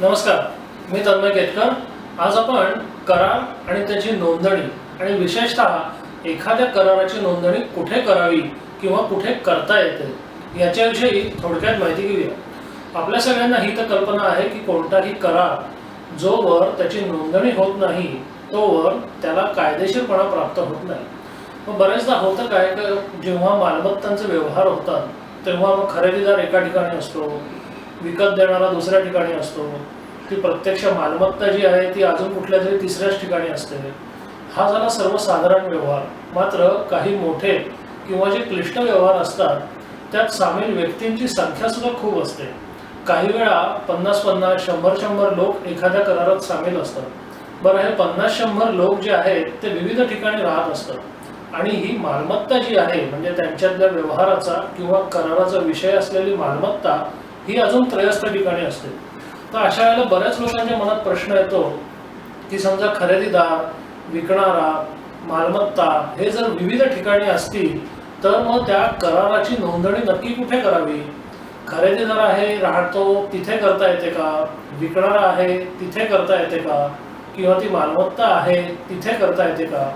नमस्कार मी तन्मय केतकर. आज आपण करार आणि त्याची नोंदणी आणि विशेषतः एखाद्या कराराची नोंदणी कुठे करावी किंवा कुठे करता येते याच्याविषयी थोडक्यात माहिती घेऊया. आपल्या सगळ्यांना ही तर कल्पना आहे की कोणताही करार जोवर त्याची नोंदणी होत नाही तोवर त्याला कायदेशीरपणा प्राप्त होत नाही. मग बरेचदा होतं काय जेव्हा मालमत्तांचे व्यवहार होतात तेव्हा मग खरेदीदार एका ठिकाणी असतो विकत देणारा दुसऱ्या ठिकाणी असतो. ती प्रत्यक्ष मालमत्ता जी आहे ती अजून कुठल्या तरी तिसऱ्याच ठिकाणी असते. हा झाला सर्वसाधारण व्यवहार. मात्र काही मोठे किंवा जे क्लिष्ट व्यवहार असतात त्यात सामील व्यक्तींची संख्या सुद्धा खूप असते. काही वेळा पन्नास पन्नास शंभर शंभर लोक एखाद्या करारात सामील असतात. बरं हे पन्नास शंभर लोक जे आहेत ते विविध ठिकाणी राहत असतात. आणि ही मालमत्ता जी आहे म्हणजे त्यांच्यातल्या व्यवहाराचा किंवा कराराचा विषय असलेली मालमत्ता ही अजून त्रयस्थ ठिकाणी असते. तर अशा वेळेला बऱ्याच लोकांच्या मनात प्रश्न येतो की समजा खरेदीदार विकणारा मालमत्ता हे जर विविध ठिकाणी असतील तर मग त्या कराराची नोंदणी नक्की कुठे करावी? खरेदीदार आहे राहतो तिथे करता येते का? विकणारा आहे तिथे करता येते का? किंवा ती मालमत्ता आहे तिथे करता येते का?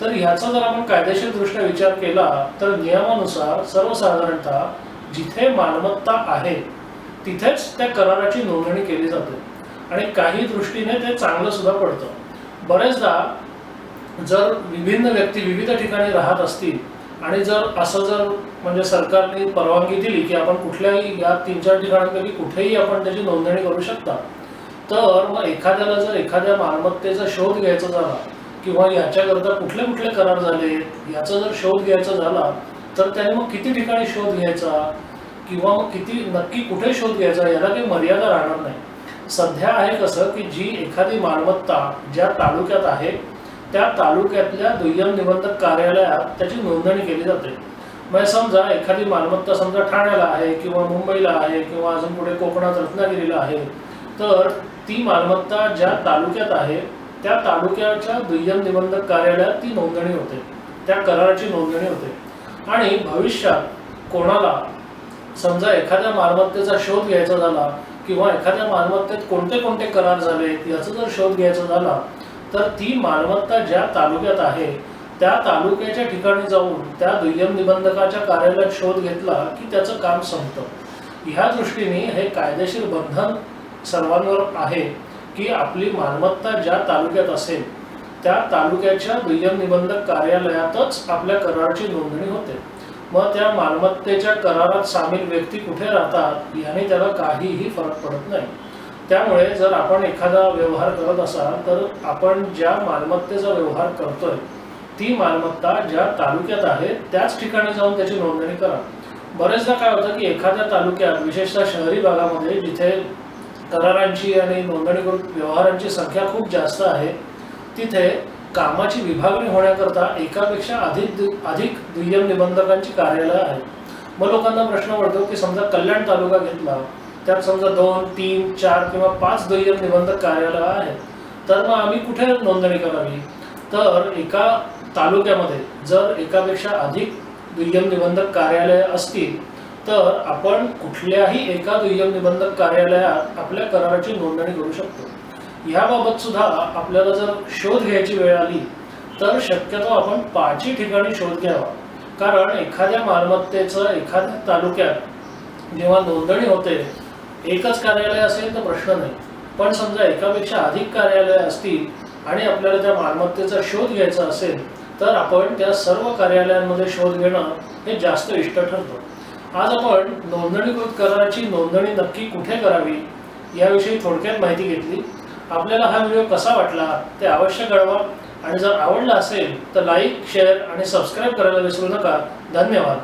तर ह्याचा जर आपण कायदेशीरदृष्ट्या विचार केला तर नियमानुसार सर्वसाधारणतः जिथे मालमत्ता आहे तिथेच त्या कराराची नोंदणी केली जाते. आणि काही दृष्टीने ते चांगलं सुद्धा पडतं. बरेचदा जर विभिन्न व्यक्ती विविध ठिकाणी राहत असतील आणि जर असं जर म्हणजे सरकारने परवानगी दिली की आपण कुठल्याही या तीन चार ठिकाणांपैकी कुठेही आपण त्याची नोंदणी करू शकता तर मग एखाद्याला जर एखाद्या मालमत्तेचा शोध घ्यायचा झाला किंवा याच्याकरता कुठले कुठले करार झाले याचा जर शोध घ्यायचा झाला तर त्याने मग किती ठिकाणी शोध घ्यायचा? किंवा मग किती नक्की कुठे शोध घ्यायचा याला काही मर्यादा राहणार नाही. सध्या आहे कसं की जी एखादी मालमत्ता ज्या तालुक्यात आहे त्या तालुक्यातल्या दुय्यम निबंधक कार्यालयात त्याची नोंदणी केली जाते. म्हणजे समजा एखादी मालमत्ता समजा ठाण्याला आहे किंवा मुंबईला आहे किंवा अजून पुढे कोकणात रत्नागिरीला आहे तर ती मालमत्ता ज्या तालुक्यात आहे त्या तालुक्याच्या दुय्यम निबंधक कार्यालयात ती नोंदणी होते. त्या कराराची नोंदणी होते. आणि भविष्यात कोणाला समजा एखाद्या मालमत्तेचा शोध घ्यायचा झाला किंवा एखाद्या मालमत्तेत कोणते कोणते करार झाले याचा जर शोध घ्यायचा झाला तर ती मालमत्ता ज्या तालुक्यात आहे त्या तालुक्याच्या ठिकाणी जाऊन त्या दुय्यम निबंधकाच्या कार्यालयात शोध घेतला की त्याचं काम संपतं. ह्या दृष्टीने हे कायदेशीर बंधन सर्वांवर आहे की आपली मालमत्ता ज्या तालुक्यात असेल त्या तालुक्याच्या दुय्यम निबंधक कार्यालयातच आपल्या कराराची नोंदणी होते. मग त्या मालमत्तेच्या करारात सामील व्यक्ती कुठे राहतात याने त्याला काहीही फरक पडत नाही. त्यामुळे जर आपण एखादा व्यवहार करत असाल तर आपण ज्या मालमत्तेचा व्यवहार करतोय ती मालमत्ता ज्या तालुक्यात आहे त्याच ठिकाणी जाऊन त्याची नोंदणी करा. बरेचदा काय होतं की एखाद्या तालुक्यात विशेषतः शहरी भागामध्ये जिथे करारांची आणि नोंदणीकृत व्यवहारांची संख्या खूप जास्त आहे तिथे कामाची विभागणी होण्याकरता एकापेक्षा अधिक अधिक दुय्यम निबंधकांची कार्यालय आहेत. मग लोकांना प्रश्न पडतो की समजा कल्याण तालुका घेतला त्यात समजा दोन तीन चार किंवा पाच दुय्यम निबंधक कार्यालय आहेत. तर मग आम्ही कुठे नोंदणी करावी? तर एका तालुक्यामध्ये जर एकापेक्षा अधिक दुय्यम निबंधक कार्यालय असतील तर आपण कुठल्याही एका दुय्यम निबंधक कार्यालयात आपल्या कराराची नोंदणी करू शकतो. याबाबत सुद्धा आपल्याला जर शोध घ्यायची वेळ आली तर शक्यतो आपण पाचही ठिकाणी शोध घ्यावा. कारण एखाद्या मालमत्तेचं एखाद्या तालुक्यात जेव्हा नोंदणी होते एकच कार्यालय असेल तर प्रश्न नाही. पण समजा एकापेक्षा अधिक कार्यालय असतील आणि आपल्याला त्या मालमत्तेचा शोध घ्यायचा असेल तर आपण त्या सर्व कार्यालयांमध्ये शोध घेणं हे जास्त इष्ट ठरतं. आज आपण नोंदणीकृत कराराची नोंदणी नक्की कुठे करावी याविषयी थोडक्यात माहिती घेतली. आपल्याला हा व्हिडिओ कसा वाटला ते अवश्य कळवा. आणि जर आवडला असेल तर लाईक शेअर आणि सबस्क्राईब करायला विसरू नका. धन्यवाद.